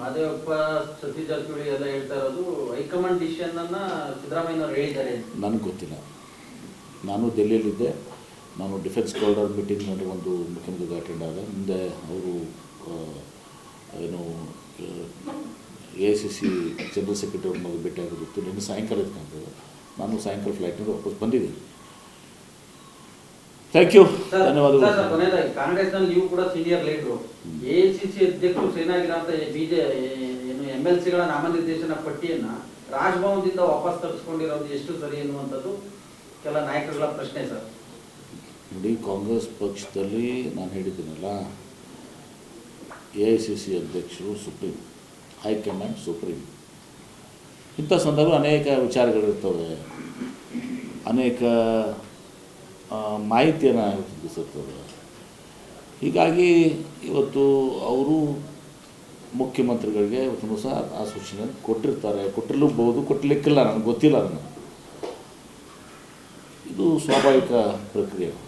ಮಾದೇವಪ್ಪ, ಸತೀಶ್ ಜಾರಕಿಹೊಳಿ ಎಲ್ಲ ಹೇಳ್ತಾ ಇರೋದು, ಹೈಕಮಾಂಡ್ ಡಿಸಿಷನ್ ಅನ್ನ ಸಿದ್ದರಾಮಯ್ಯನವರು ಹೇಳಿದ್ದಾರೆ ನನಗೆ ಗೊತ್ತಿಲ್ಲ. ನಾನು ದೆಹಲಿಯಲ್ಲಿದ್ದೆ ನಾನು ಡಿಫೆನ್ಸ್ ಕಾರಿಡಾರ್ ಮೀಟಿಂಗ್ನಲ್ಲಿ ಒಂದು ಮುಖ್ಯಮಂತ್ರಿ ಅಟೆಂಡ್ ಆದ. ಮುಂದೆ ಅವರು ಏನು A I C C general secretary ಅವ್ರನ್ನ ಭೇಟಿ ಆಗೋದಿತ್ತು ನಿನ್ನೆ ಸಾಯಂಕಾಲ ನಾನು ಸಾಯಂಕಾಲ ಫ್ಲೈಟ್ನಲ್ಲಿ ವಾಪಸ್ ಬಂದಿದ್ದೀನಿ. ಥ್ಯಾಂಕ್ ಯು ಧನ್ಯವಾದಗಳು. ಕೊನೆಯದಾಗಿ ಕಾಂಗ್ರೆಸ್ನಲ್ಲಿ ನೀವು ಕೂಡ ಸೀನಿಯರ್ ಲೀಡರು ಸಿ ಅಧ್ಯಕ್ಷರು ಸೇನಾಗಿರಂತ ಬಿಜೆ ಏನು ಎಂ ಎಲ್ ಸಿಗಳ ನಾಮನಿರ್ದೇಶನ ಪಟ್ಟಿಯನ್ನ ರಾಜಭವನದಿಂದ ವಾಪಸ್ ತರಿಸ್ಕೊಂಡಿರೋದು ಎಷ್ಟು ಸರಿ ಎನ್ನುವಂಥದ್ದು ಕೆಲ ನಾಯಕರುಗಳ ಪ್ರಶ್ನೆ ಸರ್. ನೋಡಿ ಕಾಂಗ್ರೆಸ್ ಪಕ್ಷದಲ್ಲಿ ನಾನು ಹೇಳಿದ್ದೀನಲ್ಲ ಎ ಐ ಸಿ ಸಿ ಅಧ್ಯಕ್ಷರು ಸುಪ್ರೀಂ ಹೈಕಮಾಂಡ್ ಸುಪ್ರೀಂ. ಇಂಥ ಸಂದರ್ಭ ಅನೇಕ ವಿಚಾರಗಳಿರ್ತವೆ ಅನೇಕ ಮಾಹಿತಿಯನ್ನು ತಿಳಿಸಿರ್ತವೆ ಹೀಗಾಗಿ ಇವತ್ತು ಅವರು ಮುಖ್ಯಮಂತ್ರಿಗಳಿಗೆ ಇವತ್ತು ಸಹ ಆ ಸೂಚನೆ ಕೊಟ್ಟಿರ್ತಾರೆ. ಕೊಟ್ಟಿರಲೂಬಹುದು ಕೊಟ್ಟಲಿಕ್ಕಿಲ್ಲ ನನಗೆ ಗೊತ್ತಿಲ್ಲ ಅದನ್ನು. ಇದು ಸ್ವಾಭಾವಿಕ ಪ್ರಕ್ರಿಯೆ.